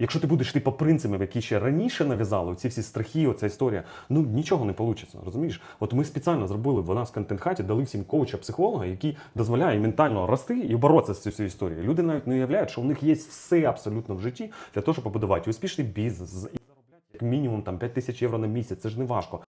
Якщо ти будеш йти по принципам, які ще раніше нав'язали, ці всі страхи, оця історія, ну нічого не вийде, розумієш? От ми спеціально зробили в нас контент-хаті, дали всім коуча, психолога, який дозволяє ментально рости і боротися з цією історією. Люди навіть не уявляють, що у них є все абсолютно в житті для того, щоб побудувати успішний бізнес і заробляти як мінімум там 5 тисяч євро на місяць. Це ж не важко.